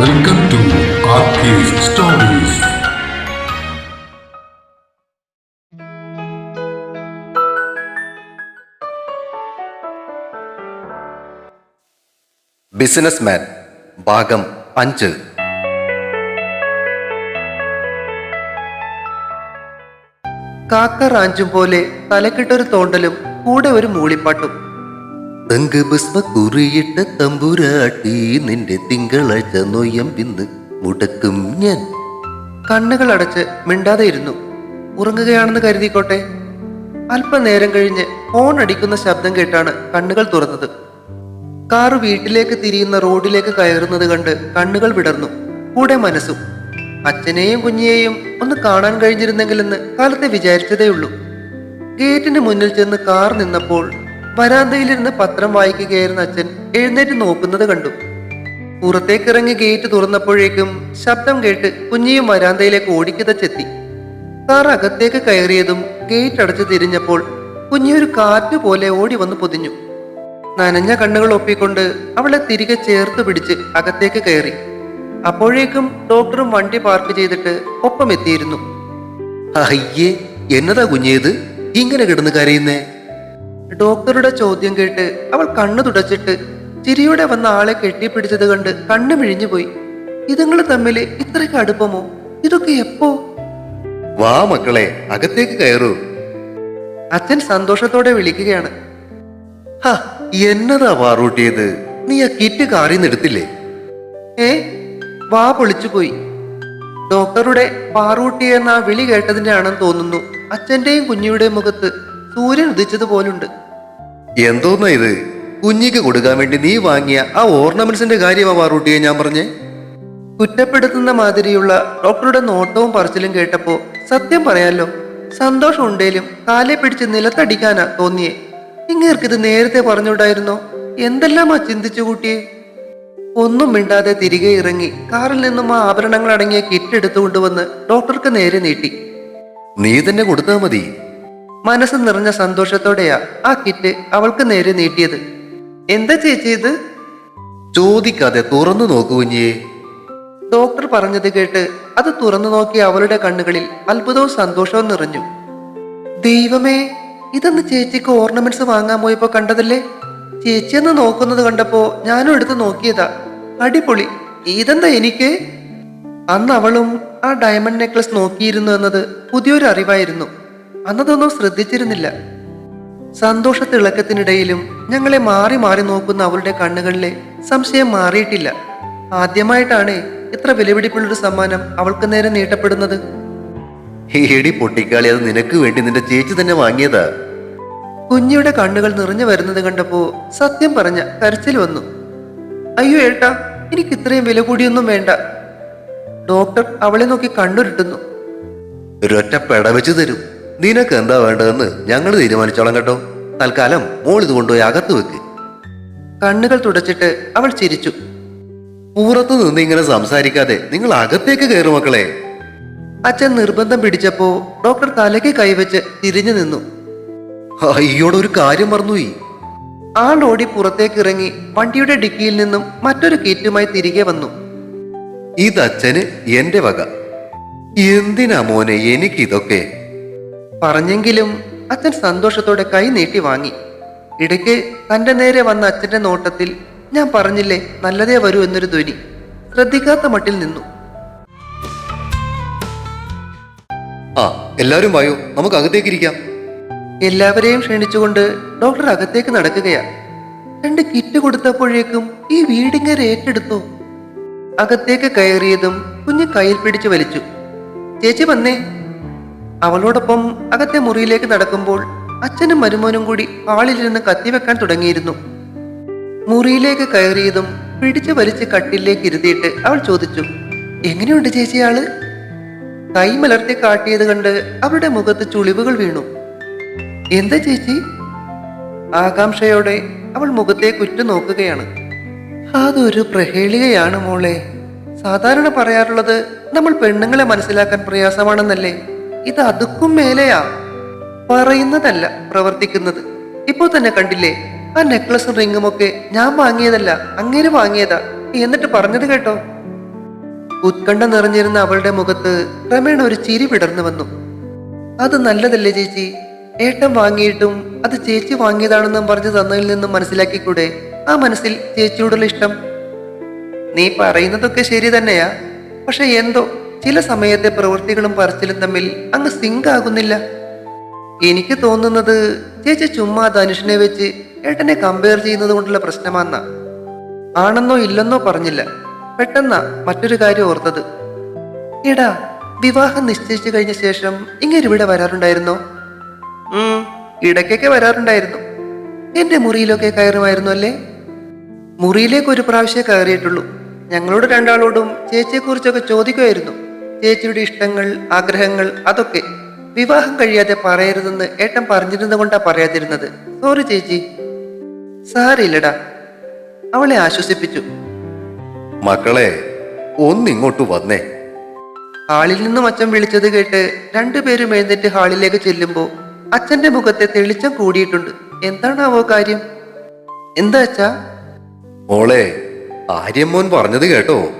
Welcome to stories Stories. Businessman ഭാഗം അഞ്ച് കാക്ക റാഞ്ചും പോലെ തലക്കിട്ടൊരു തോണ്ടലും കൂടെ ഒരു മൂളിപ്പാട്ടും തങ്ക് ഭസ്മ കുറിയിട്ട തമ്പുരാട്ടി നിന്റെ തിങ്കളാഴ്ച നൊയമ്പിന്ന് മുടക്കും ഞാൻ. കണ്ണുകൾ അടച്ച് മിണ്ടാതെ ഇരുന്നു ഉറങ്ങുകയാണെന്ന് കരുതിക്കോട്ടെ. അല്പനേരം കഴിഞ്ഞ് ഫോൺ അടിക്കുന്ന ശബ്ദം കേട്ടാണ് കണ്ണുകൾ തുറന്നത്. കാറ് വീട്ടിലേക്ക് തിരിയുന്ന റോഡിലേക്ക് കയറുന്നത് കണ്ട് കണ്ണുകൾ വിടർന്നു. കൂടെ മനസ്സും. അച്ഛനെയും കുഞ്ഞിയെയും ഒന്ന് കാണാൻ കഴിഞ്ഞിരുന്നെങ്കിലെന്ന് കാലത്തെ വിചാരിച്ചതേയുള്ളൂ. ഗേറ്റിന് മുന്നിൽ ചെന്ന് കാർ നിന്നപ്പോൾ വരാന്തയിലിരുന്ന് പത്രം വായിക്കുകയായിരുന്ന അച്ഛൻ എഴുന്നേറ്റ് നോക്കുന്നത് കണ്ടു. പുറത്തേക്കിറങ്ങി ഗേറ്റ് തുറന്നപ്പോഴേക്കും ശബ്ദം കേട്ട് കുഞ്ഞിയും വരാന്തയിലേക്ക് ഓടിക്കിതച്ചെത്തി കാർ അകത്തേക്ക് കയറിയതും ഗേറ്റ് അടച്ചു തിരിഞ്ഞപ്പോൾ കുഞ്ഞിയൊരു കാറ്റ് പോലെ ഓടി വന്ന് പൊതിഞ്ഞു. നനഞ്ഞ കണ്ണുകൾ ഒപ്പിക്കൊണ്ട് അവളെ തിരികെ ചേർത്ത് പിടിച്ച് അകത്തേക്ക് കയറി. അപ്പോഴേക്കും ഡോക്ടറും വണ്ടി പാർക്ക് ചെയ്തിട്ട് ഒപ്പം എത്തിയിരുന്നു അയ്യേ എന്നതാ കുഞ്ഞേത് ഇങ്ങനെ കിടന്ന് കരയുന്നേ? ഡോക്ടറുടെ ചോദ്യം കേട്ട് അവൾ കണ്ണു തുടച്ചിട്ട് ചിരിയോടെ വന്ന ആളെ കെട്ടിപ്പിടിച്ചത് കണ്ട് കണ്ണു മിഴിഞ്ഞുപോയി. ഇതുങ്ങൾ തമ്മിൽ ഇത്രയ്ക്ക് അടുപ്പമോ? ഇതൊക്കെ എപ്പോ? വാ മക്കളെ അകത്തേക്ക് കയറൂ. അച്ഛൻ സന്തോഷത്തോടെ വിളിക്കുകയാണ്. ഹ എന്നതാ വാറൂട്ടിയത് നീ ആ കിറ്റ് കാറിന്ന് എടുത്തില്ലേ? ഏ വാ പൊളിച്ചുപോയി. ഡോക്ടറുടെ പാറൂട്ടി എന്ന വിളി കേട്ടതിന്റെ ആണെന്ന് തോന്നുന്നു. അച്ഛന്റെയും കുഞ്ഞിയുടെയും മുഖത്ത് സൂര്യൻ ഉദിച്ചതുപോലുണ്ട്. എന്തോന്നാ ഇത്? കുഞ്ഞിക്ക് കൊടുക്കാൻ വേണ്ടി നീ വാങ്ങിയ ആ ഓർണമെന്റ്സിന്റെ കാര്യമാ പാറൂട്ടിയെ ഞാൻ പറഞ്ഞേ? കുറ്റപ്പെടുത്തുന്ന മാതിരിയുള്ള ഡോക്ടറുടെ നോട്ടവും പറച്ചിലും കേട്ടപ്പോ സത്യം പറയാലോ സന്തോഷം ഉണ്ടേലും കാലെ പിടിച്ച് നിലത്തടിക്കാനാ തോന്നിയേ. ഇങ്ങേർക്കിത് നേരത്തെ പറഞ്ഞുണ്ടായിരുന്നോ? എന്തെല്ലാമാ ചിന്തിച്ചു കൂട്ടിയേ? ഒന്നും മിണ്ടാതെ തിരികെ ഇറങ്ങി കാറിൽ നിന്നും ആ ആഭരണങ്ങൾ അടങ്ങിയ കിറ്റ് എടുത്തുകൊണ്ടുവന്ന് ഡോക്ടർക്ക് നേരെ നീട്ടി. നീ തന്നെ കൊടുത്താൽ മതി. മനസ്സ് നിറഞ്ഞ സന്തോഷത്തോടെയാ ആ കിറ്റ് അവൾക്ക് നേരെ നീട്ടിയത്. എന്താ ചേച്ചി ഇത്? ചോദിക്കാതെ തുറന്നു നോക്കൂ കുഞ്ഞിയെ. ഡോക്ടർ പറഞ്ഞത് കേട്ട് അത് തുറന്നു നോക്കിയ അവളുടെ കണ്ണുകളിൽ അത്ഭുതവും സന്തോഷവും നിറഞ്ഞു. ദൈവമേ ഇതൊന്ന് ചേച്ചിക്ക് ഓർണമെന്റ്സ് വാങ്ങാൻ പോയപ്പോ കണ്ടതല്ലേ? ചേച്ചി എന്ന് നോക്കുന്നത് കണ്ടപ്പോ ഞാനും എടുത്ത് നോക്കിയതാ. അടിപൊളി. ഇതെന്താ എനിക്ക്? അന്ന് അവളും ആ ഡയമണ്ട് നെക്ലസ് നോക്കിയിരുന്നു എന്നത് പുതിയൊരു അറിവായിരുന്നു. അന്നതൊന്നും ശ്രദ്ധിച്ചിരുന്നില്ല. സന്തോഷത്തിളക്കത്തിനിടയിലും ഞങ്ങളെ മാറി മാറി നോക്കുന്ന അവളുടെ കണ്ണുകളിലെ സംശയം മാറിയിട്ടില്ല. ആദ്യമായിട്ടാണ് ഇത്ര വിലപിടിപ്പുള്ളൊരു സമ്മാനം അവൾക്ക് നേരെ നീട്ടപ്പെടുന്നത്. ഹേടി പൊട്ടിക്കാളി അത് നിനക്ക് വേണ്ടി നിന്റെ ചേച്ചി തന്നെ വാങ്ങിയതാ. കുഞ്ഞിയുടെ കണ്ണുകൾ നിറഞ്ഞു വരുന്നത് കണ്ടപ്പോ സത്യം പറഞ്ഞ കരച്ചിൽ വന്നു. അയ്യോ ഏട്ടാ എനിക്ക് ഇത്രയും വില കൂടിയൊന്നും വേണ്ട. ഡോക്ടർ അവളെ നോക്കി കണ്ണുരുട്ടുന്നു. ഒരൊറ്റ പെടവെച്ചു തരും. നിനക്ക് എന്താ വേണ്ടതെന്ന് ഞങ്ങൾ തീരുമാനിച്ചോളാം കേട്ടോ. തൽക്കാലം മോൾ ഇത് കൊണ്ടുപോയി അകത്ത് വെക്ക്. കണ്ണുകൾ തുടച്ചിട്ട് അവൾ ചിരിച്ചു. പുറത്തു നിന്ന് ഇങ്ങനെ സംസാരിക്കാതെ നിങ്ങൾ അകത്തേക്ക് കയറും മക്കളെ. അച്ഛൻ നിർബന്ധം പിടിച്ചപ്പോ ഡോക്ടർ തലയ്ക്ക് കൈവച്ച് തിരിഞ്ഞു നിന്നു. അയ്യോടെ ഒരു കാര്യം മറന്നുപോയി. ഓടി പുറത്തേക്ക് ഇറങ്ങി വണ്ടിയുടെ ഡിക്കിയിൽ നിന്നും മറ്റൊരു കിറ്റുമായി തിരികെ വന്നു. ഇതച്ഛന് എന്റെ വക. എന്തിനാ മോനെ എനിക്കിതൊക്കെ പറഞ്ഞെങ്കിലും അച്ഛൻ സന്തോഷത്തോടെ കൈ നീട്ടി വാങ്ങി. ഇടയ്ക്ക് തന്റെ നേരെ വന്ന അച്ഛന്റെ നോട്ടത്തിൽ ഞാൻ പറഞ്ഞില്ലേ നല്ലതേ വരൂ എന്നൊരു ധ്വനി. ശ്രദ്ധിക്കാത്ത മട്ടിൽ നിന്നു. ആ എല്ലാവരും വായോ. നമുക്ക് അകത്തേക്ക് ഇരിക്കാം. എല്ലാവരെയും ക്ഷണിച്ചുകൊണ്ട് ഡോക്ടർ അകത്തേക്ക് നടക്കുകയാ. രണ്ട് കിറ്റ് കൊടുത്തപ്പോഴേക്കും ഈ വീടിങ്ങനെ ഏറ്റെടുത്തു. അകത്തേക്ക് കയറിയതും കുഞ്ഞ് കയ്യിൽ പിടിച്ചു വലിച്ചു. ചേച്ചി വന്നേ. അവളോടൊപ്പം അകത്തെ മുറിയിലേക്ക് നടക്കുമ്പോൾ അച്ഛനും മരുമോനും കൂടി ഹാളിലിരുന്ന് കത്തിവെക്കാൻ തുടങ്ങിയിരുന്നു. മുറിയിലേക്ക് കയറിയതും പിടിച്ചു വലിച്ച് കട്ടിലേക്ക് ഇരുത്തിയിട്ട് അവൾ ചോദിച്ചു എങ്ങനെയുണ്ട് ചേച്ചി ആൾ? കൈ മലർത്തി കാട്ടിയത് കണ്ട് അവളുടെ മുഖത്ത് ചുളിവുകൾ വീണു. എന്താ ചേച്ചി? ആകാംക്ഷയോടെ അവൾ മുഖത്തേക്ക് ഉറ്റു നോക്കുകയാണ്. അതൊരു പ്രഹേളികയാണ് മോളെ. സാധാരണ പറയാറുള്ളത് നമ്മൾ പെണ്ണുങ്ങളെ മനസ്സിലാക്കാൻ പ്രയാസമാണെന്നല്ലേ? ഇത് അതുക്കും മേലെയാ പറയുന്നതല്ല പ്രവർത്തിക്കുന്നത്. ഇപ്പോ തന്നെ കണ്ടില്ലേ ആ നെക്ലസും റിങ്ങും ഒക്കെ ഞാൻ വാങ്ങിയതല്ല അങ്ങനെ വാങ്ങിയതാ. എന്നിട്ട് പറഞ്ഞത് കേട്ടോ. ഉത്കണ്ഠ നിറഞ്ഞിരുന്ന അവളുടെ മുഖത്ത് ക്രമേണ ഒരു ചിരി വിടർന്നു വന്നു. അത് നല്ലതല്ലേ ചേച്ചി? ഏട്ടൻ വാങ്ങിയിട്ടും അത് ചേച്ചി വാങ്ങിയതാണെന്നും പറഞ്ഞു തന്നതിൽ നിന്നും മനസ്സിലാക്കിക്കൂടെ? ആ മനസ്സിൽ ചേച്ചിയോടുള്ള ഇഷ്ടം. നീ പറയുന്നതൊക്കെ ശരി തന്നെയാ. പക്ഷെ എന്തോ ചില സമയത്തെ പ്രവൃത്തികളും പറച്ചിലും തമ്മിൽ അങ്ങ് സിങ്ക് ആകുന്നില്ല. എനിക്ക് തോന്നുന്നത് ചേച്ചി ചുമ്മാ ധനുഷിനെ വെച്ച് ഏട്ടനെ കമ്പയർ ചെയ്യുന്നത് കൊണ്ടുള്ള പ്രശ്നമാന്ന. ആണെന്നോ ഇല്ലെന്നോ പറഞ്ഞില്ല. പെട്ടെന്ന മറ്റൊരു കാര്യം ഓർത്തത്. എടാ വിവാഹം നിശ്ചയിച്ചു കഴിഞ്ഞ ശേഷം ഇങ്ങനെ ഇവിടെ വരാറുണ്ടായിരുന്നോ? ഇടയ്ക്കൊക്കെ വരാറുണ്ടായിരുന്നു. എന്റെ മുറിയിലൊക്കെ കയറുമായിരുന്നു അല്ലേ? മുറിയിലേക്ക് ഒരു പ്രാവശ്യം കയറിയിട്ടുള്ളൂ. ഞങ്ങളോട് രണ്ടാളോടും ചേച്ചിയെക്കുറിച്ചൊക്കെ ചോദിക്കുമായിരുന്നു. ചേച്ചിയുടെ ഇഷ്ടങ്ങൾ ആഗ്രഹങ്ങൾ അതൊക്കെ വിവാഹം കഴിയാതെ പറയരുതെന്ന് ഏട്ടൻ പറഞ്ഞിരുന്നത് കൊണ്ടാ പറയാതിരുന്നത്. സോറി ചേച്ചി. സാരില്ലടാ അവളെ ആശ്വസിപ്പിച്ചു. മക്കളെ ഒന്നിങ്ങോട്ട് വന്നേ. ഹാളിൽ നിന്നും അച്ഛൻ വിളിച്ചത് കേട്ട് രണ്ടുപേരും എഴുന്നേറ്റ് ഹാളിലേക്ക് ചെല്ലുമ്പോൾ അച്ഛന്റെ മുഖത്തെ തെളിച്ചം കൂടിയിട്ടുണ്ട്. എന്താണാവോ കാര്യം? എന്താ അച്ഛാ? മോളെ ആര്യമോൻ പറഞ്ഞത് കേട്ടോ.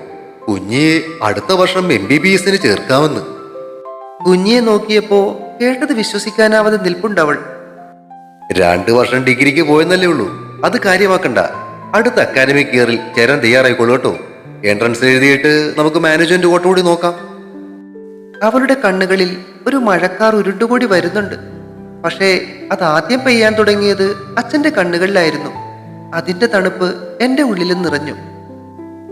കുഞ്ഞി അടുത്ത വർഷം എം ബി ബി എസിന് ചേർക്കാമെന്ന്. കുഞ്ഞിയെ നോക്കിയപ്പോ കേട്ടത് വിശ്വസിക്കാനാവാതെ നിൽപ്പുണ്ടവൾ രണ്ടു വർഷം ഡിഗ്രിക്ക് പോയെന്നല്ലേ ഉള്ളൂ. അത് കാര്യമാക്കണ്ട. അടുത്ത അക്കാദമിക് ഇയറിൽ ചേരാൻ തയ്യാറായിക്കോളൂ കേട്ടോ. എൻട്രൻസ് എഴുതിയിട്ട് നമുക്ക് മാനേജ്മെന്റ് ഓട്ടോടി കൂടി നോക്കാം. അവളുടെ കണ്ണുകളിൽ ഒരു മഴക്കാർ ഉരുണ്ടുകൂടി വരുന്നുണ്ട്. പക്ഷേ അത് ആദ്യം പെയ്യാൻ തുടങ്ങിയത് അച്ഛന്റെ കണ്ണുകളിലായിരുന്നു. അതിന്റെ തണുപ്പ് എന്റെ ഉള്ളിലും നിറഞ്ഞു.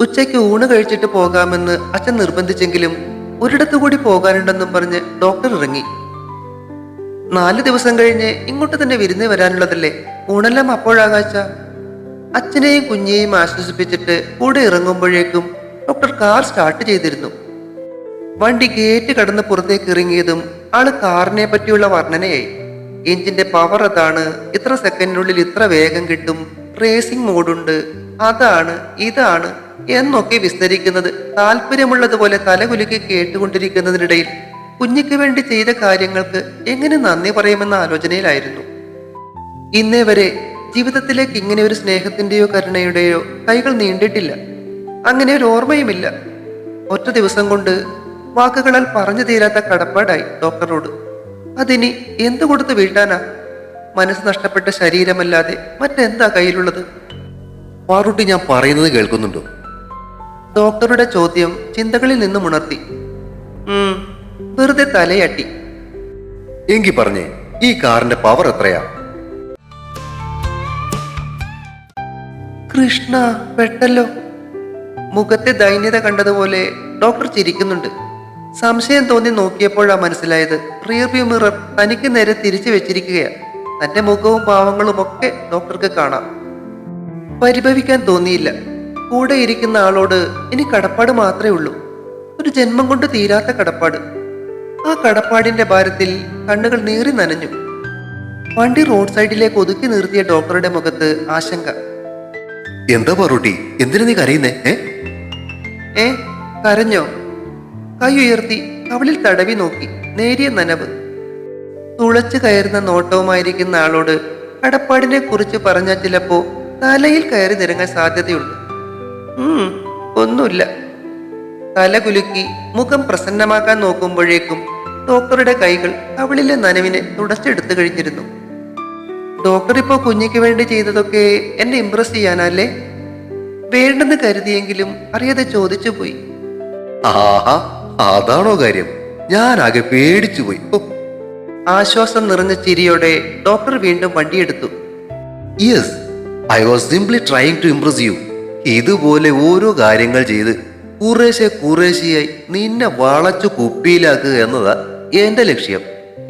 ഉച്ചയ്ക്ക് ഊണ് കഴിച്ചിട്ട് പോകാമെന്ന് അച്ഛൻ നിർബന്ധിച്ചെങ്കിലും ഒരിടത്തു കൂടി പോകാനുണ്ടെന്നും പറഞ്ഞ് ഡോക്ടർ ഇറങ്ങി. നാല് ദിവസം കഴിഞ്ഞ് ഇങ്ങോട്ട് തന്നെ വിരുന്ന് വരാനുള്ളതല്ലേ? ഊണെല്ലാം അപ്പോഴാകാച്ച അച്ഛനെയും കുഞ്ഞിയെയും ആശ്വസിപ്പിച്ചിട്ട് കൂടെ ഇറങ്ങുമ്പോഴേക്കും ഡോക്ടർ കാർ സ്റ്റാർട്ട് ചെയ്തിരുന്നു. വണ്ടി ഗേറ്റ് കടന്ന് പുറത്തേക്ക് ഇറങ്ങിയതും ആൾ കാറിനെ പറ്റിയുള്ള വർണനയായി. എഞ്ചിന്റെ പവർ അതാണ് ഇത്ര സെക്കൻഡിനുള്ളിൽ ഇത്ര വേഗം കിട്ടും റേസിംഗ് മോഡുണ്ട് അതാണ് ഇതാണ് എന്നൊക്കെ വിസ്തരിക്കുന്നത്. താല്പര്യമുള്ളതുപോലെ തലകുലുക്കി കേട്ടുകൊണ്ടിരിക്കുന്നതിനിടയിൽ കുഞ്ഞിക്ക് വേണ്ടി ചെയ്ത കാര്യങ്ങൾക്ക് എങ്ങനെ നന്ദി പറയുമെന്ന ആലോചനയിലായിരുന്നു. ഇന്നേ വരെ ജീവിതത്തിലേക്ക് ഇങ്ങനെ ഒരു സ്നേഹത്തിന്റെയോ കരുണയുടെയോ കൈകൾ നീണ്ടിട്ടില്ല. അങ്ങനെ ഒരു ഓർമ്മയുമില്ല. ഒറ്റ ദിവസം കൊണ്ട് വാക്കുകളാൽ പറഞ്ഞു തീരാത്ത കടപ്പാടായി ഡോക്ടറോട്. അതിനി എന്തു കൊടുത്ത് വീട്ടാനാ? മനസ്സ് നഷ്ടപ്പെട്ട ശരീരമല്ലാതെ മറ്റെന്താ കയ്യിലുള്ളത്? പാറുട്ടി ഞാൻ പറയുന്നത് കേൾക്കുന്നുണ്ടോ? ഡോക്ടറുടെ ചോദ്യം ചിന്തകളിൽ നിന്നും ഉണർത്തി. വെറുതെ തലയട്ടി. എങ്കി പറഞ്ഞേ ഈ കാറിന്റെ പവർ എത്രയാ? കൃഷ്ണ പെട്ടല്ലോ. മുഖത്തെ ദൈന്യത കണ്ടതുപോലെ ഡോക്ടർ ചിരിക്കുന്നുണ്ട്. സംശയം തോന്നി നോക്കിയപ്പോഴാണ് മനസ്സിലായത്. റിയർ വ്യൂ മിറർ തനിക്ക് നേരെ തിരിച്ചു വെച്ചിരിക്കുകയാ. തന്റെ മുഖവും ഭാവങ്ങളും ഒക്കെ ഡോക്ടർക്ക് കാണാം. പരിഭവിക്കാൻ തോന്നിയില്ല. കൂടെ ഇരിക്കുന്ന ആളോട് ഇനി കടപ്പാട് മാത്രമേ ഉള്ളൂ. ഒരു ജന്മം കൊണ്ട് തീരാത്ത കടപ്പാട്. ആ കടപ്പാടിന്റെ ഭാരത്തിൽ കണ്ണുകൾ നീറി നനഞ്ഞു. വണ്ടി റോഡ് സൈഡിലേക്ക് ഒതുക്കി നിർത്തിയ ഡോക്ടറുടെ മുഖത്ത് ആശങ്ക. എന്താ പാറുട്ടി? എന്തിനു നീ കരയുന്നേ? ഏ? കരഞ്ഞോ? കൈ ഉയർത്തി കവളിൽ തടവി നോക്കി. നേരിയ നനവ്. തുളച്ചു കയറുന്ന നോട്ടവുമായിരിക്കുന്ന ആളോട് കടപ്പാടിനെ കുറിച്ച് പറഞ്ഞാൽ ചിലപ്പോ തലയിൽ കയറി നിരങ്ങാൻ സാധ്യതയുണ്ട് ഒന്നുമില്ല. തല കുലുക്കി മുഖം പ്രസന്നമാക്കാൻ നോക്കുമ്പോഴേക്കും ഡോക്ടറുടെ കൈകൾ അവളിലെ നനവിനെ തുടച്ചെടുത്തു കഴിഞ്ഞിരുന്നു. ഡോക്ടർ ഇപ്പോ കുഞ്ഞിക്ക് വേണ്ടി ചെയ്തതൊക്കെ എന്നെ ഇംപ്രസ് ചെയ്യാനല്ലേ? വേണ്ടെന്ന് കരുതിയെങ്കിലും അറിയാതെ ചോദിച്ചു പോയി ആഹാ അതാണോ കാര്യം. ഞാനാകെ പേടിച്ചു പോയി ആശ്വാസം നിറഞ്ഞ ചിരിയോടെ ഡോക്ടർ വീണ്ടും വണ്ടിയെടുത്തു. Yes I was simply trying to impress you ഇതുപോലെ ഓരോ കാര്യങ്ങൾ ചെയ്ത് കുറേശ്ശെ കുറേശ്ശെയായി നിന്നെ വളച്ചു കുപ്പിയിലാക്കുക എന്നതാ എന്റെ ലക്ഷ്യം.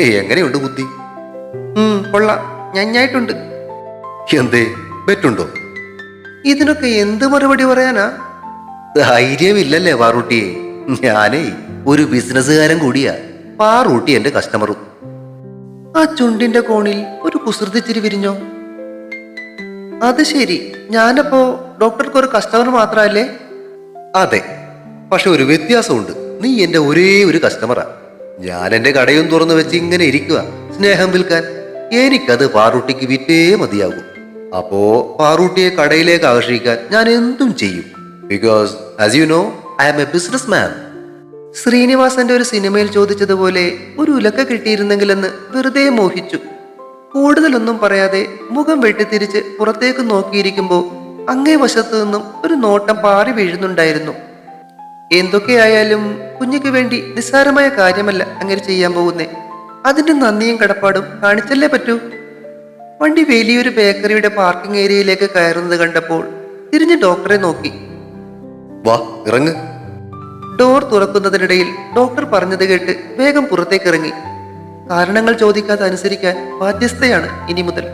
എങ്ങനെയുണ്ട് ബുദ്ധി? കൊള്ളാം. ഞഞ്ഞായിട്ടുണ്ട്. എന്തേ പറ്റുണ്ടോ? ഇതിനൊക്കെ എന്ത് മറുപടി പറയാനാ? ധൈര്യമില്ലല്ലേ പാറൂട്ടിയെ. ഞാനേ ഒരു ബിസിനസ്സുകാരൻ കൂടിയാ. പാറൂട്ടി എന്റെ കസ്റ്റമറും ആ ചുണ്ടിന്റെ കോണിൽ ഒരു കുസൃതിച്ചിരി വിരിഞ്ഞോ? അത് ശരി. ഞാനപ്പോ ഡോക്ടർക്ക് ഒരു കസ്റ്റമർ മാത്രല്ലേ? അതെ. പക്ഷെ ഒരു വ്യത്യാസമുണ്ട്. നീ എന്റെ ഒരേ ഒരു കസ്റ്റമറാ ഞാൻ എന്റെ കടയും തുറന്നു വെച്ച് ഇങ്ങനെ ഇരിക്കുക സ്നേഹം വിൽക്കാൻ. എനിക്കത് പാറൂട്ടിക്ക് വിറ്റേ മതിയാകും. അപ്പോ പാറൂട്ടിയെ കടയിലേക്ക് ആകർഷിക്കാൻ ഞാൻ എന്തും ചെയ്യും. Because as you know I am a businessman ശ്രീനിവാസന്റെ ഒരു സിനിമയിൽ ചോദിച്ചതുപോലെ ഒരു ഉലക്ക കിട്ടിയിരുന്നെങ്കിലെന്ന് വെറുതെ മോഹിച്ചു. കൂടുതലൊന്നും പറയാതെ മുഖം വെട്ടിത്തിരിച്ച് പുറത്തേക്ക് നോക്കിയിരിക്കുമ്പോൾ അങ്ങേ വശത്തു നിന്നും ഒരു നോട്ടം പാറി വീഴുന്നുണ്ടായിരുന്നു. എന്തൊക്കെയായാലും കുഞ്ഞിക്ക് വേണ്ടി നിസ്സാരമായ കാര്യമല്ല അങ്ങനെ ചെയ്യാൻ പോകുന്നേ. അതിന്റെ നന്ദിയും കടപ്പാടും കാണിച്ചല്ലേ പറ്റൂ? വണ്ടി വലിയൊരു ബേക്കറിയുടെ പാർക്കിംഗ് ഏരിയയിലേക്ക് കയറുന്നത് കണ്ടപ്പോൾ തിരിഞ്ഞ് ഡോക്ടറെ നോക്കി. വാ ഇറങ്ങ്. ഡോർ തുറക്കുന്നതിനിടയിൽ ഡോക്ടർ പറഞ്ഞത് കേട്ട് വേഗം പുറത്തേക്ക് ഇറങ്ങി കാരണങ്ങൾ ചോദിക്കാതെ അനുസരിക്കാൻ ബാധ്യസ്ഥയാണ് ഇനി മുതൽ.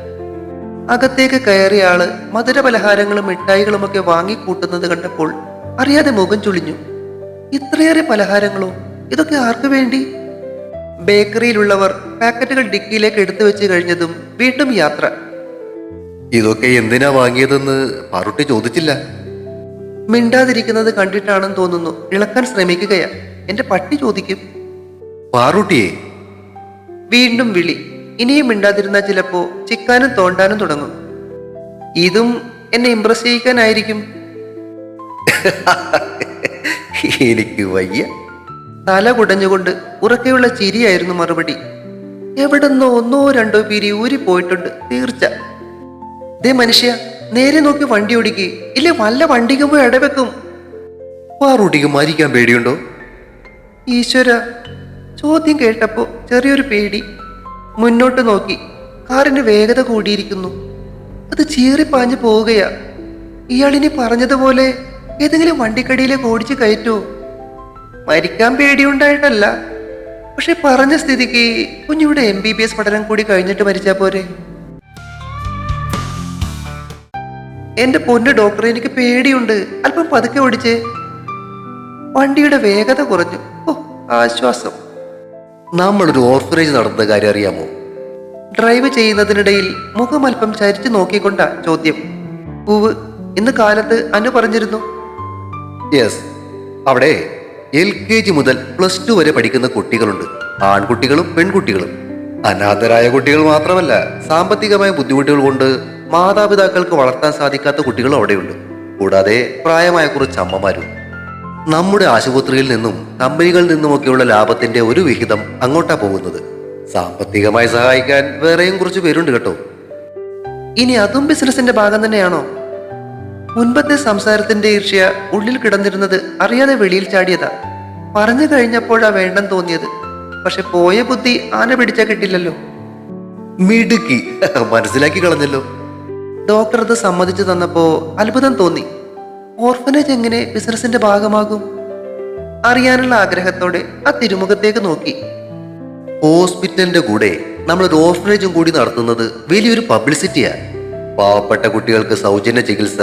അകത്തേക്ക് കയറിയ ആൾ മധുരപലഹാരങ്ങളും മിഠായികളുമൊക്കെ വാങ്ങിക്കൂട്ടുന്നത് കണ്ടപ്പോൾ അറിയാതെ മുഖം ചുളിഞ്ഞു. ഇത്രയേറെ പലഹാരങ്ങളോ? ഇതൊക്കെ ആർക്കു വേണ്ടി? ബേക്കറിയിലുള്ളവർ പാക്കറ്റുകൾ ഡിക്കിയിലേക്ക് എടുത്തു വെച്ച് കഴിഞ്ഞതും വീണ്ടും യാത്ര. ഇതൊക്കെ എന്തിനാ വാങ്ങിയതെന്ന് പാറുട്ടി ചോദിച്ചില്ല. മിണ്ടാതിരിക്കുന്നത് കണ്ടിട്ടാണെന്ന് തോന്നുന്നു. ഇളക്കാൻ ശ്രമിക്കുകയാ. എന്റെ പട്ടി ചോദിക്കും. പാറൂട്ടിയെ. വീണ്ടും വിളി. ഇനിയും മിണ്ടാതിരുന്ന ചിലപ്പോ ചിക്കാനും തോണ്ടാനും തുടങ്ങും. ഇതും എന്നെ ഇംപ്രസ് ചെയ്യിക്കാനായിരിക്കും. എനിക്ക് വയ്യ. തല കുടഞ്ഞുകൊണ്ട് ഉറക്കെയുള്ള ചിരിയായിരുന്നു മറുപടി. എവിടെന്നോ ഒന്നോ രണ്ടോ പിരി ഊരി പോയിട്ടുണ്ട്. തീർച്ച. ദേ മനുഷ്യ നേരെ നോക്കി വണ്ടി ഓടിക്ക്. ഇല്ലേ വല്ല വണ്ടിക്കും പോയി ഇടവെക്കും പാറുട്ടിക്ക് മരിക്കാൻ പേടിയുണ്ടോ? ഈശ്വര ചോദ്യം കേട്ടപ്പോൾ ചെറിയൊരു പേടി. മുന്നോട്ട് നോക്കി കാറിന് വേഗത കൂടിയിരിക്കുന്നു. അത് ചീറിപ്പാഞ്ഞു പോവുകയാ. ഇയാളിനി പറഞ്ഞതുപോലെ ഏതെങ്കിലും വണ്ടിക്കടിയിലേക്ക് ഓടിച്ച് കയറ്റോ? മരിക്കാൻ പേടിയുണ്ടായിട്ടല്ല. പക്ഷെ പറഞ്ഞ സ്ഥിതിക്ക് കുഞ്ഞിവിടെ എം ബി ബി എസ് പഠനം കൂടി കഴിഞ്ഞിട്ട് മരിച്ചാൽ പോരെ? എന്റെ പൊന്ന് ഡോക്ടറെ എനിക്ക് പേടിയുണ്ട്. അല്പം പതുക്കെ ഓടിച്ചേ. വണ്ടിയുടെ വേഗത കുറഞ്ഞു. ഓ ആശ്വാസം. നമ്മളൊരു ഓർഫനേജ് നടന്ന കാര്യം അറിയാമോ? ഡ്രൈവ് ചെയ്യുന്നതിനിടയിൽ മുഖം അല്പം ചരിച്ചു നോക്കിക്കൊണ്ട ചോദ്യം. പൂവ് ഇന്ന് കാലത്ത് അനു പറഞ്ഞിരുന്നു. യെസ്. അവിടെ എൽ കെ ജി മുതൽ പ്ലസ് ടു വരെ പഠിക്കുന്ന കുട്ടികളുണ്ട്. ആൺകുട്ടികളും പെൺകുട്ടികളും. അനാഥരായ കുട്ടികൾ മാത്രമല്ല സാമ്പത്തികമായ ബുദ്ധിമുട്ടുകൾ കൊണ്ട് മാതാപിതാക്കൾക്ക് വളർത്താൻ സാധിക്കാത്ത കുട്ടികൾ അവിടെയുണ്ട്. കൂടാതെ പ്രായമായ കുറച്ച് അമ്മമാരും. നമ്മുടെ ആശുപത്രിയിൽ നിന്നും കമ്പനികളിൽ നിന്നുമൊക്കെയുള്ള ലാഭത്തിന്റെ ഒരു വിഹിതം അങ്ങോട്ടാ പോകുന്നത്. സാമ്പത്തികമായി സഹായിക്കാൻ വേറെയും കുറച്ച് പേരുണ്ട് കേട്ടോ. ഇനി അതും ബിസിനസിന്റെ ഭാഗം തന്നെയാണോ? മുൻപത്തെ സംസാരത്തിന്റെ ഈർഷ്യ ഉള്ളിൽ കിടന്നിരുന്നത് അറിയാതെ വെളിയിൽ ചാടിയതാ. പറഞ്ഞു കഴിഞ്ഞപ്പോഴാ വേണ്ടെന്ന് തോന്നിയത്. പക്ഷെ പോയ ബുദ്ധി ആന പിടിച്ചാ കിട്ടില്ലല്ലോ. മിടുക്കി. മനസ്സിലാക്കി കളഞ്ഞല്ലോ. ഡോക്ടർ അത് സമ്മതിച്ചു തന്നപ്പോ അത്ഭുതം തോന്നി. ഓർഫനേജ് എങ്ങനെ ബിസിനസിന്റെ ഭാഗമാകും? അറിയാനുള്ള ആഗ്രഹത്തോടെ ആ തിരുമുഖത്തേക്ക് നോക്കി. ഹോസ്പിറ്റലിന്റെ കൂടെ നമ്മൾ ഒരു ഓർഫനേജും കൂടി നടത്തുന്നത് വലിയൊരു പബ്ലിസിറ്റിയാ. പാവപ്പെട്ട കുട്ടികൾക്ക് സൗജന്യ ചികിത്സ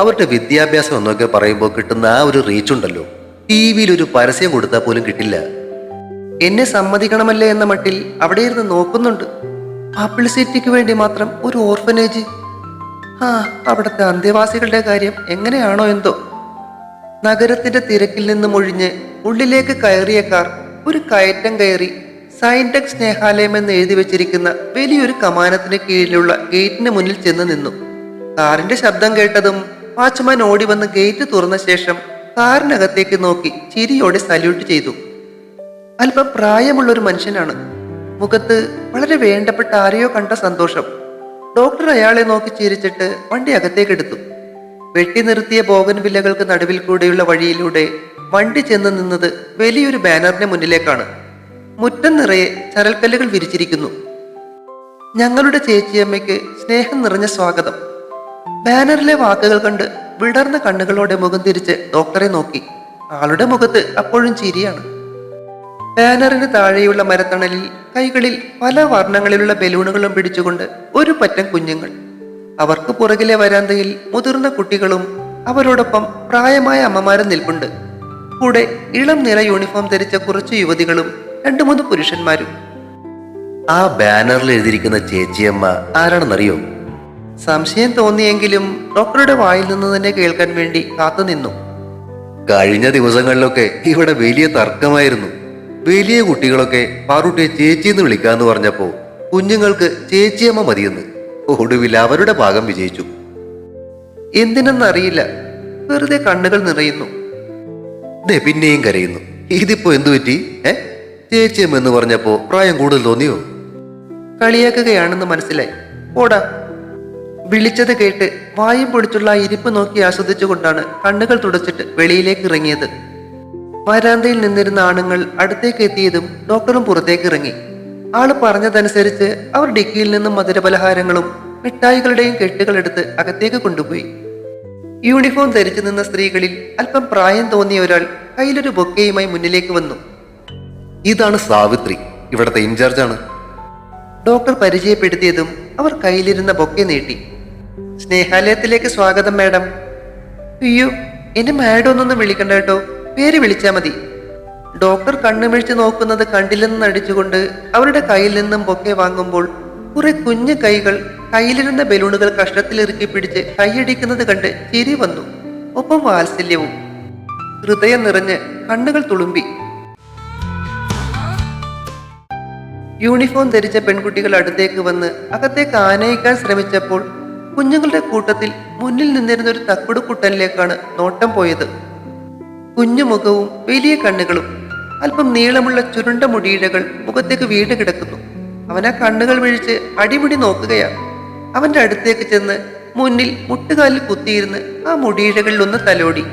അവരുടെ വിദ്യാഭ്യാസം എന്നൊക്കെ പറയുമ്പോൾ കിട്ടുന്ന ആ ഒരു റീച്ച് ഉണ്ടല്ലോ. ടി വിയിൽ ഒരു പരസ്യം കൊടുത്താൽ പോലും കിട്ടില്ല. എന്നെ സമ്മതിക്കണമല്ലേ എന്ന മട്ടിൽ അവിടെ ഇരുന്ന് നോക്കുന്നുണ്ട്. പബ്ലിസിറ്റിക്ക് വേണ്ടി മാത്രം ഒരു ഓർഫനേജ്. ആ അവിടുത്തെ അന്തേവാസികളുടെ കാര്യം എങ്ങനെയാണോ എന്തോ. നഗരത്തിന്റെ തിരക്കിൽ നിന്ന് ഒഴിഞ്ഞ് ഉള്ളിലേക്ക് കയറിയ കാർ ഒരു കയറ്റം കയറി സൈൻടെക് സ്നേഹാലയം എന്ന് എഴുതി വെച്ചിരിക്കുന്ന വലിയൊരു കമാനത്തിന് കീഴിലുള്ള ഗേറ്റിന് മുന്നിൽ ചെന്ന് നിന്നു. കാറിന്റെ ശബ്ദം കേട്ടതും വാച്ച്മാൻ ഓടി വന്ന് ഗേറ്റ് തുറന്ന ശേഷം കാറിനകത്തേക്ക് നോക്കി ചിരിയോടെ സല്യൂട്ട് ചെയ്തു. അല്പം പ്രായമുള്ള ഒരു മനുഷ്യനാണ്. മുഖത്ത് വളരെ വേണ്ടപ്പെട്ട ആരെയോ കണ്ട സന്തോഷം. ഡോക്ടർ അയാളെ നോക്കി ചിരിച്ചിട്ട് വണ്ടി അകത്തേക്ക് എടുത്തു വെട്ടി നിർത്തിയ ബോഗൻ വില്ലകൾക്ക് നടുവിൽ കൂടെയുള്ള വഴിയിലൂടെ വണ്ടി ചെന്ന് നിന്നത് വലിയൊരു ബാനറിന് മുന്നിലേക്കാണ്. മുറ്റം നിറയെ ചരൽക്കല്ലുകൾ വിരിച്ചിരിക്കുന്നു. ഞങ്ങളുടെ ചേച്ചിയമ്മയ്ക്ക് സ്നേഹം നിറഞ്ഞ സ്വാഗതം. ബാനറിലെ വാക്കുകൾ കണ്ട് വിടർന്ന കണ്ണുകളോടെ മുഖം തിരിച്ച് ഡോക്ടറെ നോക്കി. ആളുടെ മുഖത്ത് അപ്പോഴും ചിരിയാണ്. ബാനറിന് താഴെയുള്ള മരത്തണലിൽ കൈകളിൽ പല വർണങ്ങളിലുള്ള ബലൂണുകളും പിടിച്ചുകൊണ്ട് ഒരു പറ്റം കുഞ്ഞുങ്ങൾ. അവർക്ക് പുറകിലെ വരാന്തയിൽ മുതിർന്ന കുട്ടികളും അവരോടൊപ്പം പ്രായമായ അമ്മമാരും നിൽപ്പുണ്ട്. കൂടെ ഇളം നിറ യൂണിഫോം ധരിച്ച കുറച്ച് യുവതികളും രണ്ടു മൂന്ന് പുരുഷന്മാരും. ആ ബാനറിൽ എഴുതിയിരിക്കുന്ന ചേച്ചിയമ്മ ആരാണെന്നറിയോ? സംശയം തോന്നിയെങ്കിലും ഡോക്ടറുടെ വായിൽ നിന്ന് തന്നെ കേൾക്കാൻ വേണ്ടി കാത്തുനിന്നു. കഴിഞ്ഞ ദിവസങ്ങളിലൊക്കെ ഇവിടെ വലിയ തർക്കമായിരുന്നു. വലിയ കുട്ടികളൊക്കെ പാറുട്ടിയെ ചേച്ചി എന്ന് വിളിക്കാന്ന് പറഞ്ഞപ്പോ കുഞ്ഞുങ്ങൾക്ക് ചേച്ചിയമ്മ മതിയെന്ന്. ഒടുവിൽ അവരുടെ ഭാഗം വിജയിച്ചു. എന്തിനെന്നറിയില്ല. വെറുതെ കണ്ണുകൾ നിറയുന്നു. ദേ പിന്നെയും കരയുന്നു. ഇതിപ്പോ എന്തു പറ്റി? ഏ? ചേച്ചിയമ്മ എന്ന് പറഞ്ഞപ്പോ പ്രായം കൂടുതൽ തോന്നിയോ? കളിയാക്കുകയാണെന്ന് മനസ്സിലായി. ഓടാ. വിളിച്ചത് കേട്ട് വായും പൊടിച്ചുള്ള ഇരിപ്പ് നോക്കി ആസ്വദിച്ചുകൊണ്ടാണ് കണ്ണുകൾ തുടച്ചിട്ട് വെളിയിലേക്ക് ഇറങ്ങിയത്. വരാന്തയിൽ നിന്നിരുന്ന ആണുങ്ങൾ അടുത്തേക്ക് എത്തിയതും ഡോക്ടറും പുറത്തേക്ക് ഇറങ്ങി. ആൾ പറഞ്ഞതനുസരിച്ച് അവർ ഡിക്കിയിൽ നിന്നും മധുരപലഹാരങ്ങളും മിഠായികളുടെയും കെട്ടുകൾ എടുത്ത് അകത്തേക്ക് കൊണ്ടുപോയി. യൂണിഫോം ധരിച്ചു നിന്ന സ്ത്രീകളിൽ അല്പം പ്രായം തോന്നിയ ഒരാൾ കയ്യിലൊരു ബൊക്കയുമായി മുന്നിലേക്ക് വന്നു. ഇതാണ് സാവിത്രി. ഇവിടത്തെ ആണ്. ഡോക്ടർ പരിചയപ്പെടുത്തിയതും അവർ കയ്യിലിരുന്ന ബൊക്കെ നീട്ടി. സ്നേഹാലയത്തിലേക്ക് സ്വാഗതം മാഡം. അയ്യോ എന്നെ മാഡം ഒന്നൊന്നും വിളിക്കണ്ട കേട്ടോ. പേര് വിളിച്ചാൽ മതി. ഡോക്ടർ കണ്ണുമിഴിച്ച് നോക്കുന്നത് കണ്ടില്ലെന്ന് നടിച്ചുകൊണ്ട് അവരുടെ കയ്യിൽ നിന്നും ബൊക്കെ വാങ്ങുമ്പോൾ കുറെ കുഞ്ഞു കൈകൾ കയ്യിലിരുന്ന ബലൂണുകൾ കഷ്ടത്തിലിറുക്കി പിടിച്ച് കൈയടിക്കുന്നത് കണ്ട് ചിരി വന്നു. ഒപ്പം വാത്സല്യവും. ഹൃദയം നിറഞ്ഞ് കണ്ണുകൾ തുളുമ്പി. യൂണിഫോം ധരിച്ച പെൺകുട്ടികൾ അടുത്തേക്ക് വന്ന് അകത്തേക്ക് ആനയിക്കാൻ ശ്രമിച്ചപ്പോൾ കുഞ്ഞുങ്ങളുടെ കൂട്ടത്തിൽ മുന്നിൽ നിന്നിരുന്ന ഒരു തക്കുടുക്കുട്ടനിലേക്കാണ് നോട്ടം പോയത്. കുഞ്ഞു മുഖവും വലിയ കണ്ണുകളും. അല്പം നീളമുള്ള ചുരുണ്ട മുടിയിഴകൾ മുഖത്തേക്ക് വീണ് കിടക്കുന്നു. അവൻ ആ കണ്ണുകൾ വിഴിച്ച് അടിമുടി നോക്കുകയാണ് അവന്റെ അടുത്തേക്ക് ചെന്ന് മുന്നിൽ മുട്ടുകാലിൽ കുത്തിയിരുന്ന് ആ മുടിയിഴകളിൽ ഒന്ന് തലോടി.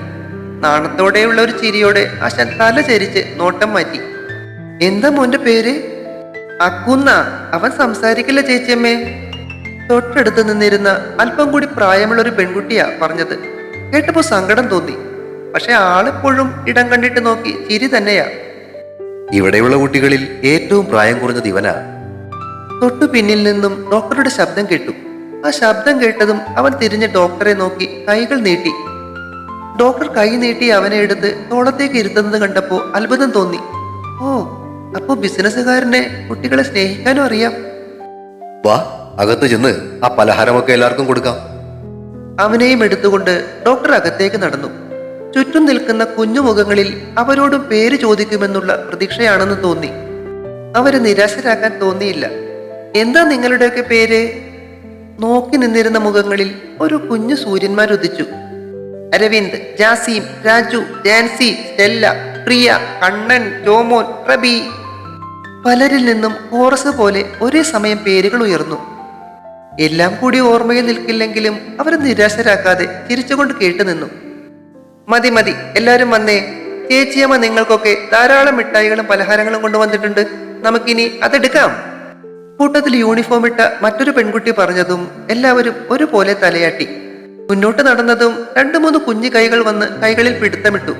നാണത്തോടെയുള്ള ഒരു ചിരിയോടെ ആശാൻ തല ചരിച്ച് നോട്ടം മാറ്റി. എന്താ മോന്റെ പേര്? അക്കുന്ന. അവൻ സംസാരിക്കില്ല ചേച്ചിയമ്മേ. തൊട്ടടുത്ത് നിന്നിരുന്ന അല്പം കൂടി പ്രായമുള്ള ഒരു പെൺകുട്ടിയാ പറഞ്ഞത്. കേട്ടപ്പോ സങ്കടം തോന്നി. പക്ഷെ ആളിപ്പോഴും ഇടം കണ്ടിട്ട് നോക്കി ചിരി തന്നെയാ. ഇവിടെയുള്ള കുട്ടികളിൽ ഏറ്റവും പ്രായം കുറഞ്ഞത് ഇവനാ. തൊട്ടു പിന്നിൽ നിന്നും ഡോക്ടറുടെ ശബ്ദം കേട്ടു. ആ ശബ്ദം കേട്ടതും അവൻ തിരിഞ്ഞ് ഡോക്ടറെ നോക്കി കൈകൾ നീട്ടി. ഡോക്ടർ കൈ നീട്ടി അവനെ എടുത്ത് തോളത്തേക്ക് ഇരുത്തുന്നത് കണ്ടപ്പോ അത്ഭുതം തോന്നി. ഓ അപ്പോ ബിസിനസ്സുകാരനെ കുട്ടികളെ സ്നേഹിക്കാനും അറിയാം. വാ അകത്ത് ചെന്ന് ആ പലഹാരമൊക്കെ എല്ലാവർക്കും കൊടുക്കാം. അവനെയും എടുത്തുകൊണ്ട് ഡോക്ടർ അകത്തേക്ക് നടന്നു. ചുറ്റും നിൽക്കുന്ന കുഞ്ഞുമുഖങ്ങളിൽ അവരോട് പേര് ചോദിക്കുമെന്നുള്ള പ്രതീക്ഷയാണെന്ന് തോന്നി. അവരെ നിരാശരാക്കാൻ തോന്നിയില്ല. എന്താ നിങ്ങളുടെയൊക്കെ പേര്? നോക്കി നിന്നിരുന്ന മുഖങ്ങളിൽ ഒരു കുഞ്ഞു സൂര്യന്മാരുദിച്ചു അരവിന്ദ് ജാസീം രാജു ജാൻസി സ്റ്റെല്ല പ്രിയ കണ്ണൻ ജോമോൻ റബി. പലരിൽ നിന്നും കോറസ് പോലെ ഒരേ സമയം പേരുകൾ ഉയർന്നു. എല്ലാം കൂടി ഓർമ്മയിൽ നിൽക്കില്ലെങ്കിലും അവരെ നിരാശരാക്കാതെ തിരിച്ചുകൊണ്ട് കേട്ടു നിന്നു മതി മതി. എല്ലാരും വന്നേ. ചേച്ചിയമ്മ നിങ്ങൾക്കൊക്കെ ധാരാളം മിഠായികളും പലഹാരങ്ങളും കൊണ്ടുവന്നിട്ടുണ്ട്. നമുക്കിനി അതെടുക്കാം. കൂട്ടത്തിൽ യൂണിഫോം ഇട്ട മറ്റൊരു പെൺകുട്ടി പറഞ്ഞതും എല്ലാവരും ഒരുപോലെ തലയാട്ടി. മുന്നോട്ട് നടന്നതും രണ്ടു മൂന്ന് കുഞ്ഞു കൈകൾ വന്ന് കൈകളിൽ പിടുത്തമിട്ടു.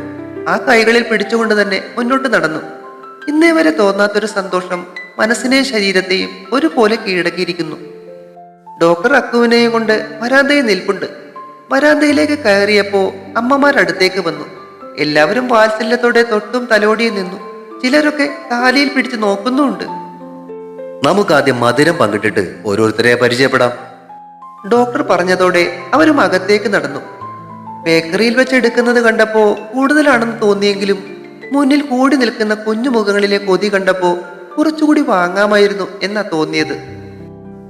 ആ കൈകളിൽ പിടിച്ചുകൊണ്ട് തന്നെ മുന്നോട്ട് നടന്നു. ഇന്നേ വരെ തോന്നാത്തൊരു സന്തോഷം മനസ്സിനെയും ശരീരത്തെയും ഒരുപോലെ കീഴടക്കിയിരിക്കുന്നു. ഡോക്ടർ അക്കുവിനെയും കൊണ്ട് വരാതെ നിൽപ്പുണ്ട്. വരാന്തയിലേക്ക് കയറിയപ്പോ അമ്മമാരടുത്തേക്ക് വന്നു. എല്ലാവരും വാത്സല്യത്തോടെ തൊട്ടും തലോടിയും നിന്നു. ചിലരൊക്കെ കാലിയിൽ പിടിച്ച് നോക്കുന്നുമുണ്ട്. നമുക്കാദ്യം മധുരം പങ്കിട്ടിട്ട് ഓരോരുത്തരെ പരിചയപ്പെടാം. ഡോക്ടർ പറഞ്ഞതോടെ അവരും അകത്തേക്ക് നടന്നു. ബേക്കറിയിൽ വെച്ച് എടുക്കുന്നത് കണ്ടപ്പോ കൂടുതലാണെന്ന് തോന്നിയെങ്കിലും മുന്നിൽ കൂടി നിൽക്കുന്ന കുഞ്ഞു മുഖങ്ങളിലെ കൊതി കണ്ടപ്പോ കുറച്ചുകൂടി വാങ്ങാമായിരുന്നു എന്നാ തോന്നിയത്.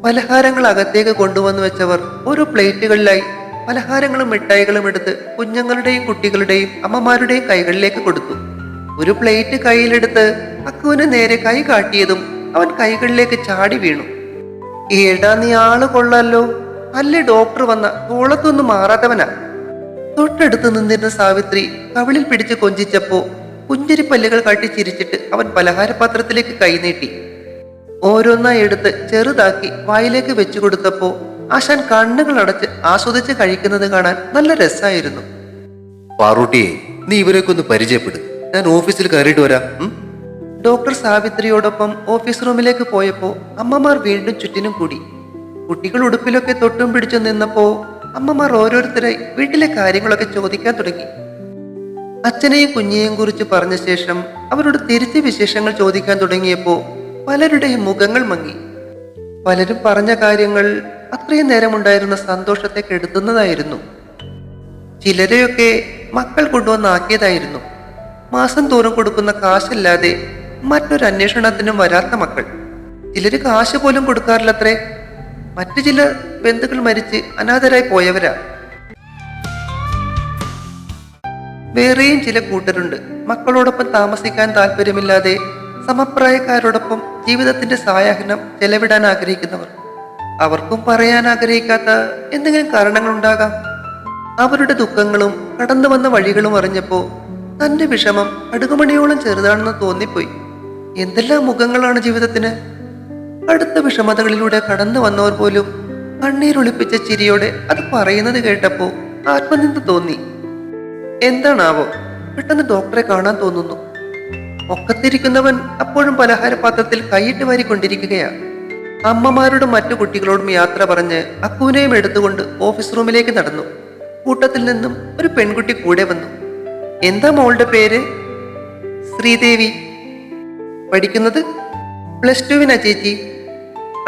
പലഹാരങ്ങൾ അകത്തേക്ക് കൊണ്ടുവന്നു വെച്ചവർ ഓരോ പ്ലേറ്റുകളിലായി പലഹാരങ്ങളും മിഠായികളും എടുത്ത് കുഞ്ഞുങ്ങളുടെയും കുട്ടികളുടെയും അമ്മമാരുടെയും കൈകളിലേക്ക് കൊടുത്തു. ഒരു പ്ലേറ്റ് കയ്യിലെടുത്ത് അക്കുവിന് നേരെ കൈ കാട്ടിയതും അവൻ കൈകളിലേക്ക് ചാടി വീണു. ഏടാ നീ ആൾ കൊള്ളാലോ. അല്ലേ ഡോക്ടർ വന്ന? തോളത്തൊന്നും മാറാത്തവനാ. തൊട്ടടുത്ത് നിന്നിരുന്ന സാവിത്രി കവിളിൽ പിടിച്ച് കൊഞ്ചിച്ചപ്പോ പുഞ്ചിരി പല്ലുകൾ കാട്ടി ചിരിച്ചിട്ട് അവൻ പലഹാരപാത്രത്തിലേക്ക് കൈനീട്ടി ഓരോന്നായി എടുത്ത് ചെറുതാക്കി വായിലേക്ക് വെച്ചു കൊടുത്തപ്പോ ആശാൻ കണ്ണുകൾ അടച്ച് ആസ്വദിച്ച് കഴിക്കുന്നത് കാണാൻ നല്ല രസമായിരുന്നു പാറൂട്ടിയെ നീ ഇവരെയൊക്കെ ഒന്ന് പരിചയപ്പെടും. ഞാൻ ഓഫീസിൽ കയറിയിട്ട് വരാം. ഡോക്ടർ സാവിത്രിയോടൊപ്പം ഓഫീസ് റൂമിലേക്ക് പോയപ്പോ അമ്മമാർ വീണ്ടും ചുറ്റിനും കൂടി. കുട്ടികൾ ഉടുപ്പിലൊക്കെ തൊട്ടും പിടിച്ചു നിന്നപ്പോ അമ്മമാർ ഓരോരുത്തരായി വീട്ടിലെ കാര്യങ്ങളൊക്കെ ചോദിക്കാൻ തുടങ്ങി. അച്ഛനെയും കുഞ്ഞിനെയും കുറിച്ച് പറഞ്ഞ ശേഷം അവരോട് തിരിച്ച് വിശേഷങ്ങൾ ചോദിക്കാൻ തുടങ്ങിയപ്പോ പലരുടെയും മുഖങ്ങൾ മങ്ങി. പലരും പറഞ്ഞ കാര്യങ്ങൾ അത്രയും നേരമുണ്ടായിരുന്ന സന്തോഷത്തെ കെടുത്തുന്നതായിരുന്നു. ചിലരെയൊക്കെ മക്കൾ കൊണ്ടുവന്നാക്കിയതായിരുന്നു മാസം തോറും കൊടുക്കുന്ന കാശല്ലാതെ മറ്റൊരു അന്വേഷണത്തിനും വരാത്ത മക്കൾ. ചിലര് കാശ് പോലും കൊടുക്കാറില്ലത്രേ. മറ്റു ചില ബന്ധുക്കൾ മരിച്ച് അനാഥരായി പോയവരാ. വേറെയും ചില കൂട്ടരുണ്ട്. മക്കളോടൊപ്പം താമസിക്കാൻ താല്പര്യമില്ലാതെ സമപ്രായക്കാരോടൊപ്പം ജീവിതത്തിന്റെ സായാഹ്നം ചെലവിടാൻ ആഗ്രഹിക്കുന്നവർ. അവർക്കും പറയാൻ ആഗ്രഹിക്കാത്ത എന്തെങ്കിലും കാരണങ്ങളുണ്ടാകാം. അവരുടെ ദുഃഖങ്ങളും കടന്നു വന്ന വഴികളും അറിഞ്ഞപ്പോ തന്റെ വിഷമം അടുകുമണിയോളം ചെറുതാണെന്ന് തോന്നിപ്പോയി. എന്തെല്ലാം മുഖങ്ങളാണ് ജീവിതത്തിന്? അടുത്ത വിഷമതകളിലൂടെ കടന്നു വന്നവർ പോലും കണ്ണീരൊളിപ്പിച്ച ചിരിയോടെ അത് പറയുന്നത് കേട്ടപ്പോ ആത്മനിന്ദ തോന്നി. എന്താണാവോ? പെട്ടെന്ന് ഡോക്ടറെ കാണാൻ തോന്നുന്നു. ഒക്കത്തിരിക്കുന്നവൻ അപ്പോഴും പലഹാരപാത്രത്തിൽ കൈയിട്ട് വാരിക്കൊണ്ടിരിക്കുകയാ. അമ്മമാരോടും മറ്റു കുട്ടികളോടും യാത്ര പറഞ്ഞ് അക്കുവിനെയും എടുത്തുകൊണ്ട് ഓഫീസ് റൂമിലേക്ക് നടന്നു. കൂട്ടത്തിൽ നിന്നും ഒരു പെൺകുട്ടി കൂടെ വന്നു. എന്താ മോളുടെ പേര്? ശ്രീദേവി. പഠിക്കുന്നത് പ്ലസ് ടുവിനാ ചേച്ചി.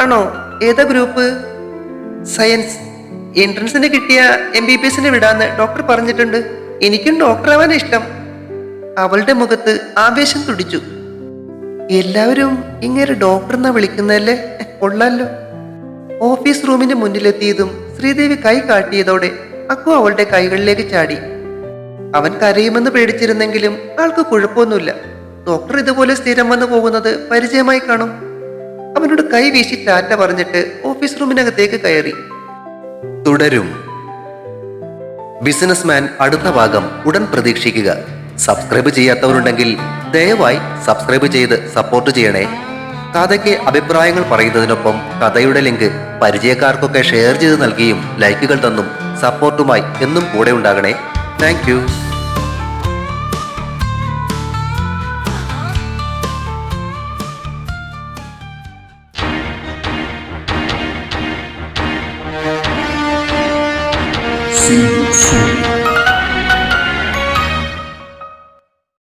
ആണോ? ഏതാ ഗ്രൂപ്പ് സയൻസ് എൻട്രൻസിന് കിട്ടിയ എം ബി ബി എസിന് വിടാന്ന് ഡോക്ടർ പറഞ്ഞിട്ടുണ്ട്. എനിക്കും ഡോക്ടറാവാൻ ഇഷ്ടം. അവളുടെ മുഖത്ത് ആവേശം തുടിച്ചു. എല്ലാവരും ഇങ്ങനെ ഡോക്ടർ എന്നാ വിളിക്കുന്നതല്ലേ? കൊള്ളാലോ. ഓഫീസ് റൂമിന്റെ മുന്നിലെത്തിയതും ശ്രീദേവി കൈ കാട്ടിയതോടെ അക്കു അവളുടെ കൈകളിലേക്ക് ചാടി. അവൻ കരയുമെന്ന് പേടിച്ചിരുന്നെങ്കിലും ആൾക്ക് കുഴപ്പമൊന്നുമില്ല. ഡോക്ടർ ഇതുപോലെ സ്ഥിരം വന്നു പോകുന്നത് പരിചയമായി കാണും. അവനോട് കൈ വീശി ടാറ്റ പറഞ്ഞിട്ട് ഓഫീസ് റൂമിനകത്തേക്ക് കയറി. തുടരും. ബിസിനസ്മാൻ അടുത്ത ഭാഗം ഉടൻ പ്രതീക്ഷിക്കുക. സബ്സ്ക്രൈബ് ചെയ്യാത്തവരുണ്ടെങ്കിൽ ദയവായി സബ്സ്ക്രൈബ് ചെയ്ത് സപ്പോർട്ട് ചെയ്യണേ. കഥയ്ക്ക് അഭിപ്രായങ്ങൾ പറയുന്നതിനൊപ്പം കഥയുടെ ലിങ്ക് പരിചയക്കാർക്കൊക്കെ ഷെയർ ചെയ്ത് നൽകിയും ലൈക്കുകൾ തന്നും സപ്പോർട്ടുമായി എന്നും കൂടെ ഉണ്ടാകണേ. താങ്ക്